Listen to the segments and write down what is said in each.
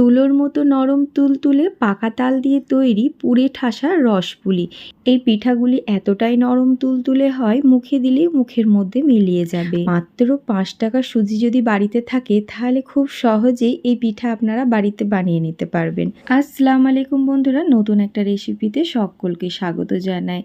তুলোর মতো নরম তুলতুলে পাকা তাল দিয়ে তৈরি পুড়ে ঠাসা রসপুলি। এই পিঠাগুলি এতটাই নরম তুলতুলে হয়, মুখে দিলেই মুখের মধ্যে মিলিয়ে যাবে। মাত্র পাঁচ টাকা সুজি যদি বাড়িতে থাকে, তাহলে খুব সহজেই এই পিঠা আপনারা বাড়িতে বানিয়ে নিতে পারবেন। আসসালামু আলাইকুম বন্ধুরা, নতুন একটা রেসিপিতে সকলকে স্বাগত জানাই।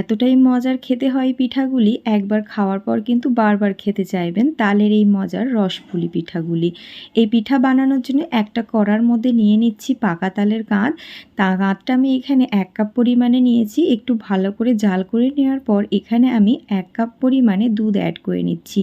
এতটাই মজার খেতে হয় পিঠাগুলি, একবার খাওয়ার পর কিন্তু বারবার খেতে চাইবেন তালের এই মজার রসপুলি পিঠাগুলি। এই পিঠা বানানোর জন্য একটা কড়ার মধ্যে নিয়ে নিচ্ছি পাকা তালের কাঁধ। তা কাঁধটা আমি এখানে এক কাপ পরিমাণে নিয়েছি। একটু ভালো করে জাল করে নেওয়ার পর এখানে আমি এক কাপ পরিমাণে দুধ অ্যাড করে নিচ্ছি।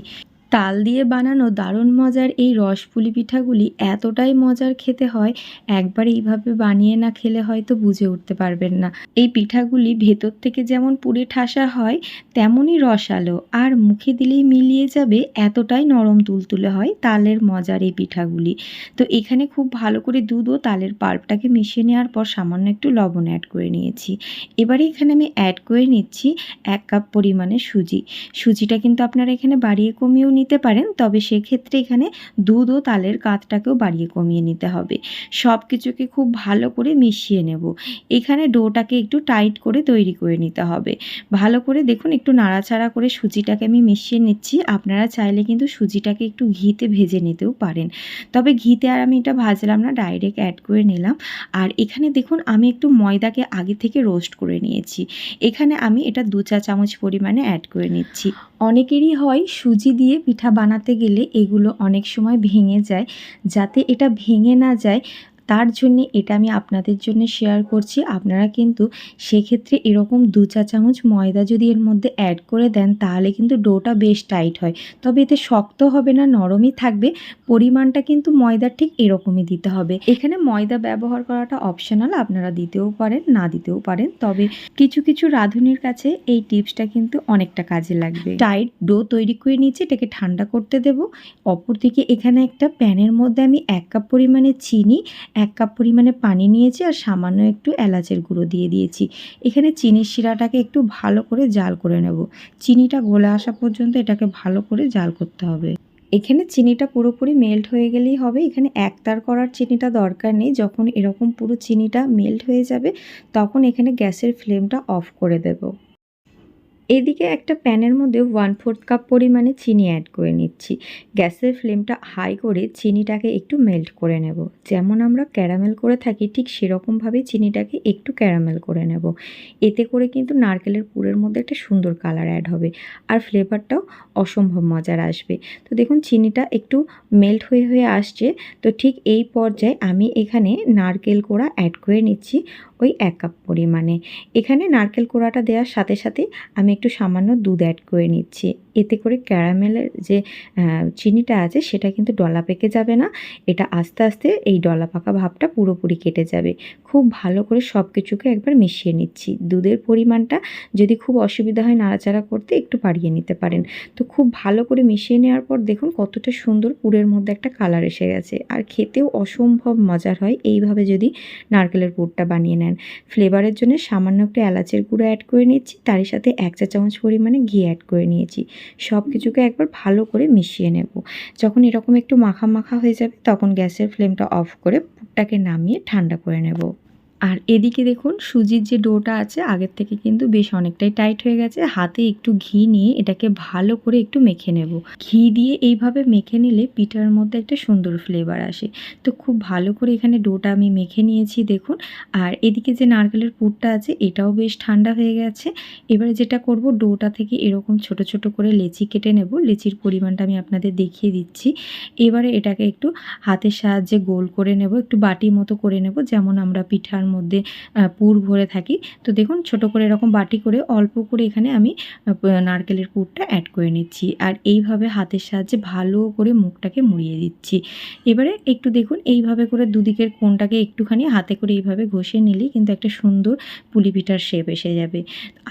তাল দিয়ে বানানো দারুণ মজার এই রসপুলি পিঠাগুলি এতটাই মজার খেতে হয়, একবার এইভাবে বানিয়ে না খেলে হয়তো বুঝে উঠতে পারবেন না। এই পিঠাগুলি ভেতর থেকে যেমন পুড়ে ঠাসা হয়, তেমনই রসালো আর মুখে দিলেই মিলিয়ে যাবে, এতটাই নরম তুলতুলে হয় তালের মজার এই পিঠাগুলি। তো এখানে খুব ভালো করে দুধ ও তালের পাল্পটাকে মিশিয়ে নেওয়ার পর সামান্য একটু লবণ অ্যাড করে নিয়েছি। এবারে এখানে আমি অ্যাড করে নিচ্ছি এক কাপ পরিমাণে সুজি। সুজিটা কিন্তু আপনারা এখানে বাড়িয়ে কমিয়েও নিতে পারেন, তবে সেক্ষেত্রে এখানে দুধ ও তালের কাতটাকেও বাড়িয়ে কমিয়ে নিতে হবে। সব কিছুকে খুব ভালো করে মিশিয়ে নেব। এখানে ডোটাকে একটু টাইট করে তৈরি করে নিতে হবে। ভালো করে দেখুন, একটু নাড়াচাড়া করে সুজিটাকে আমি মিশিয়ে নিচ্ছি। আপনারা চাইলে কিন্তু সুজিটাকে একটু ঘিতে ভেজে নিতেও পারেন। তবে ঘিতে আর আমি এটা ভাজলাম না, ডাইরেক্ট অ্যাড করে নিলাম। আর এখানে দেখুন, আমি একটু ময়দাকে আগে থেকে রোস্ট করে নিয়েছি। এখানে আমি এটা দু চা চামচ পরিমাণে অ্যাড করে নিচ্ছি। অনেকেরই হয় সুজি দিয়ে পিঠা বানাতে গেলে এগুলো অনেক সময় ভেঙে যায়। যাতে এটা ভেঙে না যায় তার জন্যে এটা আমি আপনাদের জন্য শেয়ার করছি। আপনারা কিন্তু সেক্ষেত্রে এরকম দু চা চামচ ময়দা যদি এর মধ্যে অ্যাড করে দেন, তাহলে কিন্তু ডোটা বেশ টাইট হয়। তবে এতে শক্ত হবে না, নরমই থাকবে। পরিমাণটা কিন্তু ময়দার ঠিক এরকমই দিতে হবে। এখানে ময়দা ব্যবহার করাটা অপশনাল আপনারা দিতেও পারেন, না দিতেও পারেন। তবে কিছু কিছু রাঁধুনির কাছে এই টিপসটা কিন্তু অনেকটা কাজে লাগবে। টাইট ডো তৈরি করে নিয়েছি, এটাকে ঠান্ডা করতে দেব। অপরদিকে এখানে একটা প্যানের মধ্যে আমি এক কাপ পরিমাণে চিনি এক কাপ পরিমাণে পানি নিয়েছি আর সামান্য একটু এলাচের গুঁড়ো দিয়ে দিয়েছি। এখানে চিনির শিরাটাকে একটু ভালো করে জাল করে নেব। চিনিটা গলে আসা পর্যন্ত এটাকে ভালো করে জাল করতে হবে। এখানে চিনিটা পুরোপুরি মেল্ট হয়ে গেলেই হবে। এখানে একতার করার চিনিটা দরকার নেই। যখন এরকম পুরো চিনিটা মেল্ট হয়ে যাবে, তখন এখানে গ্যাসের ফ্লেমটা অফ করে দেবো। এদিকে একটা প্যানের মধ্যে ওয়ান ফোর্থ কাপ পরিমাণে চিনি অ্যাড করে নিচ্ছি। গ্যাসের ফ্লেমটা হাই করে চিনিটাকে একটু মেল্ট করে নেব। যেমন আমরা ক্যারামেল করে থাকি, ঠিক সেরকমভাবে চিনিটাকে একটু ক্যারামেল করে নেব। এতে করে কিন্তু নারকেলের পুরের মধ্যে একটা সুন্দর কালার অ্যাড হবে আর ফ্লেভারটাও অসম্ভব মজার আসবে। তো দেখুন, চিনিটা একটু মেল্ট হয়ে হয়ে আসছে। তো ঠিক এই পর্যায়ে আমি এখানে নারকেল কোড়া অ্যাড করে নিচ্ছি। ওই এক কাপ পরিমাণে। এখানে নারকেল কোড়াটা দেওয়ার সাথে সাথে আমি একটু সামান্য দুধ অ্যাড করে নিচ্ছি। এতে করে ক্যারামেলের যে চিনিটা আছে সেটা কিন্তু ডলা পেকে যাবে না। এটা আস্তে আস্তে এই ডলা পাকা ভাবটা পুরোপুরি কেটে যাবে। খুব ভালো করে সব কিছুকে একবার মিশিয়ে নিচ্ছি। দুধের পরিমাণটা যদি খুব অসুবিধা হয় নাড়াচাড়া করতে একটু বাড়িয়ে নিতে পারেন। তো খুব ভালো করে মিশিয়ে নেওয়ার পর দেখুন কতটা সুন্দর পুরের মধ্যে একটা কালার এসে গেছে। আর খেতেও অসম্ভব মজার হয় এইভাবে যদি নারকেলের পুরটা বানিয়ে নেন। ফ্লেভারের জন্য সামান্য একটু এলাচের গুঁড়ো অ্যাড করে নিচ্ছি। তারই সাথে এক চা চামচ পরিমাণে ঘি অ্যাড করে নিয়েছি। সব কিছুকে একবার ভালো করে মিশিয়ে নেব। যখন এরকম একটু মাখা মাখা হয়ে যাবে, তখন গ্যাসের ফ্লেমটা অফ করে পুরটাকে নামিয়ে ঠান্ডা করে নেব। আর এদিকে দেখুন, সুজির যে ডোটা আছে, আগের থেকে কিন্তু বেশ অনেকটাই টাইট হয়ে গেছে। হাতে একটু ঘি নিয়ে এটাকে ভালো করে একটু মেখে নেব। ঘি দিয়ে এইভাবে মেখে নিলে পিঠার মধ্যে একটা সুন্দর ফ্লেভার আসে। তো খুব ভালো করে এখানে ডোটা আমি মেখে নিয়েছি, দেখুন। আর এদিকে যে নারকেলের পুরটা আছে, এটাও বেশ ঠান্ডা হয়ে গেছে। এবারে যেটা করব, ডোটা থেকে এরকম ছোট ছোট করে লেচি কেটে নেব। লেচির পরিমাণটা আমি আপনাদের দেখিয়ে দিচ্ছি। এবারে এটাকে একটু হাতের সাহায্যে গোল করে নেব, একটু বাটি মতো করে নেব, যেমন আমরা পিঠার মধ্যে পুর ভরে থাকি। তো দেখুন, ছোট করে এরকম বাটি করে অল্প করে এখানে আমি নারকেলের পুরটা অ্যাড করে নিচ্ছি। আর এইভাবে হাতের সাহায্যে ভালো করে মুখটাকে মুড়িয়ে দিচ্ছি। এবারে একটু দেখুন, এইভাবে করে দুদিকের কোনটাকে একটুখানি হাতে করে এইভাবে ঘষে নিলেই কিন্তু একটা সুন্দর পুলি পিঠার শেপ এসে যাবে।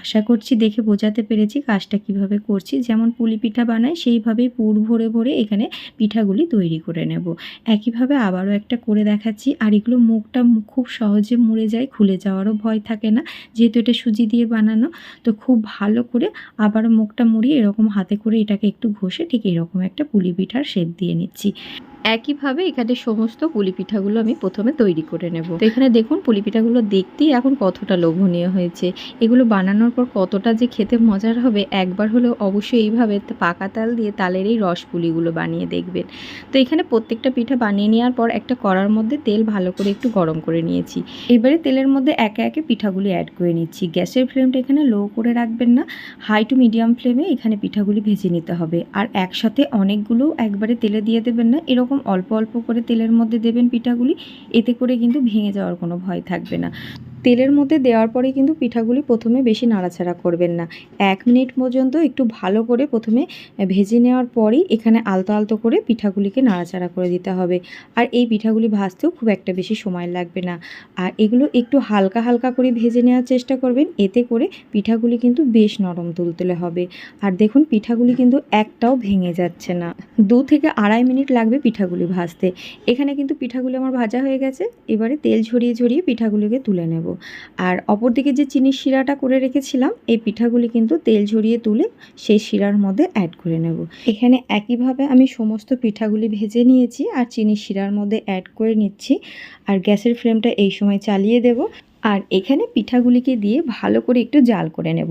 আশা করছি দেখে বোঝাতে পেরেছি কাজটা কীভাবে করছি। যেমন পুলি পিঠা বানাই, সেইভাবেই পুর ভরে ভরে এখানে পিঠাগুলি তৈরি করে নেব। একইভাবে আবারও একটা করে দেখাচ্ছি। আর এগুলো মুখটা খুব সহজে মুড়ে যায়, খুলে যাওয়ারও ভয় থাকে না। যেহেতু এটা সুজি দিয়ে বানানো, তো খুব ভালো করে আবারও মুখটা মুড়িয়ে এরকম হাতে করে এটাকে একটু ঘষে ঠিক এরকম একটা পুলি পিঠার শেপ দিয়ে নিচ্ছি। একইভাবে এখানে সমস্ত পুলি পিঠাগুলো আমি প্রথমে তৈরি করে নেব। তো এখানে দেখুন পুলি পিঠাগুলো দেখতেই এখন কতটা লোভনীয় হয়েছে। এগুলো বানানোর পর কতটা যে খেতে মজার হবে, একবার হলেও অবশ্যই এইভাবে পাকা তাল দিয়ে তালের এই রস পুলিগুলো বানিয়ে দেখবেন। তো এখানে প্রত্যেকটা পিঠা বানিয়ে নেওয়ার পর একটা কড়ার মধ্যে তেল ভালো করে একটু গরম করে নিয়েছি। এবারে তেলের মধ্যে একে একে পিঠাগুলি অ্যাড করে নিচ্ছি। গ্যাসের ফ্লেমটা এখানে লো করে রাখবেন না। হাই টু মিডিয়াম ফ্লেমে এখানে পিঠাগুলি ভেজে নিতে হবে। আর একসাথে অনেকগুলো একবারে তেলে দিয়ে দেবেন না। এরকম অল্প অল্প করে তেলের মধ্যে দেবেন পিঠাগুলি, এতে করে কিন্তু ভেঙে যাওয়ার কোনো ভয় থাকবে না। তেলের মধ্যে দেওয়ার পরে কিন্তু পিঠাগুলি প্রথমে বেশি নাড়াচাড়া করবেন না। এক মিনিট পর্যন্ত একটু ভালো করে প্রথমে ভেজে নেওয়ার পরেই এখানে আলতো আলতো করে পিঠাগুলিকে নাড়াচাড়া করে দিতে হবে। আর এই পিঠাগুলি ভাজতেও খুব একটা বেশি সময় লাগবে না। আর এগুলো একটু হালকা হালকা করে ভেজে নেওয়ার চেষ্টা করবেন, এতে করে পিঠাগুলি কিন্তু বেশ নরম তুলতুলে হবে। আর দেখুন, পিঠাগুলি কিন্তু একটাও ভেঙে যাচ্ছে না। দু থেকে আড়াই মিনিট লাগবে পিঠাগুলি ভাজতে। এখানে কিন্তু পিঠাগুলি আমার ভাজা হয়ে গেছে। এবারে তেল ঝরিয়ে ঝরিয়ে পিঠাগুলিকে তুলে নেব। আর অপরদিকে যে চিনির শিরাটা করে রেখেছিলাম, এই পিঠাগুলি কিন্তু তেল ঝরিয়ে তুলে সেই শিরার মধ্যে অ্যাড করে নেব। এখানে একইভাবে আমি সমস্ত পিঠাগুলি ভেজে নিয়েছি আর চিনির শিরার মধ্যে অ্যাড করে নিচ্ছি। আর গ্যাসের ফ্লেমটা এই সময় চালিয়ে দেব। আর এখানে পিঠাগুলিকে দিয়ে ভালো করে একটু জাল করে নেব।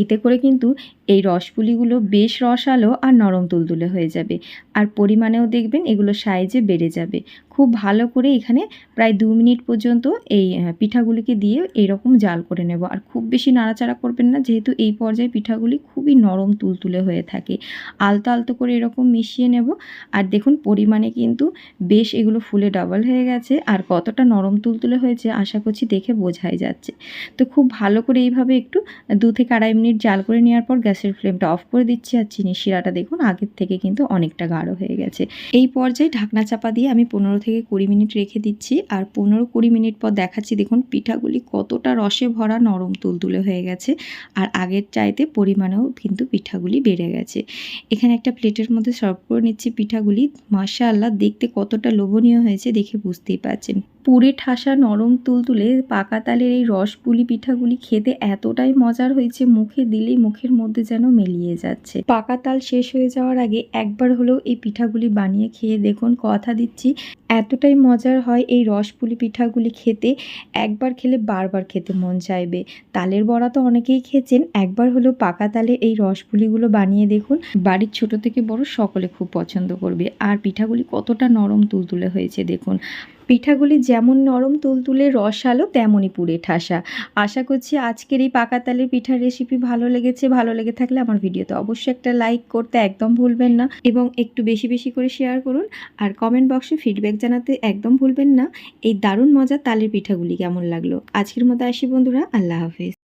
এতে করে কিন্তু এই রসপুলিগুলো বেশ রসালো আর নরম তুলতুলে হয়ে যাবে। আর পরিমাণেও দেখবেন এগুলো সাইজে বেড়ে যাবে। খুব ভালো করে এখানে প্রায় দু মিনিট পর্যন্ত এই পিঠাগুলিকে দিয়ে এইরকম জাল করে নেব। আর খুব বেশি নাড়াচাড়া করবেন না, যেহেতু এই পর্যায়ে পিঠাগুলি খুবই নরম তুলতুলে হয়ে থাকে। আলতো আলতো করে এরকম মিশিয়ে নেব। আর দেখুন পরিমাণে কিন্তু বেশ এগুলো ফুলে ডাবল হয়ে গেছে। আর কতটা নরম তুলতুলে হয়েছে আশা করছি দেখে বোঝাই যাচ্ছে। তো খুব ভালো করে এইভাবে একটু দু থেকে আড়াই মিনিট জাল করে নেওয়ার পর গ্যাসের ফ্লেমটা অফ করে দিচ্ছি আর চিনি শিরাটা দেখুন আগের থেকে কিন্তু অনেকটা গাঢ় হয়ে গেছে। এই পর্যায়ে ঢাকনা চাপা দিয়ে আমি পনেরো থেকে কুড়ি মিনিট রেখে দিচ্ছি আর পনেরো কুড়ি মিনিট পর দেখাচ্ছি দেখুন পিঠাগুলি কতটা রসে ভরা নরম তুলতুলে হয়ে গেছে আর আগের চাইতে পরিমাণেও কিন্তু পিঠাগুলি বেড়ে গেছে। এখানে একটা প্লেটের মধ্যে সার্ভ করে নিচ্ছি পিঠাগুলি। মাশাআল্লাহ, দেখতে কতটা লোভনীয় হয়েছে দেখে বুঝতেই পারছেন। পুরে ঠাসা নরম তুলতুলে পাকা তালের এই রসপুলি পিঠাগুলি খেতে এতটাই মজার হয়েছে, মুখে দিলেই মুখের মধ্যে যেন মিলিয়ে যাচ্ছে। পাকা তাল শেষ হয়ে যাওয়ার আগে একবার হলেও এই পিঠাগুলি বানিয়ে খেয়ে দেখুন, কথা দিচ্ছি, এতটাই মজার হয় এই রসপুলি পিঠাগুলি খেতে। একবার খেলে বারবার খেতে মন চাইবে। তালের বড়া তো অনেকেই খেয়েছেন, একবার হলেও পাকা তালে এই রসপুলিগুলো বানিয়ে দেখুন। বাড়ির ছোট থেকে বড় সকলে খুব পছন্দ করবে। আর পিঠাগুলি কতটা নরম তুলতুলে হয়েছে দেখুন। পিঠাগুলি যেমন নরম তুলতুলে রসালো তেমনই পুড়ে ঠাসা। আশা করছি আজকের এই পাকা তালের পিঠার রেসিপি ভালো লেগেছে। ভালো লেগে থাকলে আমার ভিডিওতে অবশ্যই একটা লাইক করতে একদম ভুলবেন না এবং একটু বেশি বেশি করে শেয়ার করুন। আর কমেন্ট বক্সে ফিডব্যাক জানাতে একদম ভুলবেন না। এই দারুণ মজা তালের পিঠাগুলি কেমন লাগল? আজকের মতো আসি বন্ধুরা, আল্লাহ হাফিজ।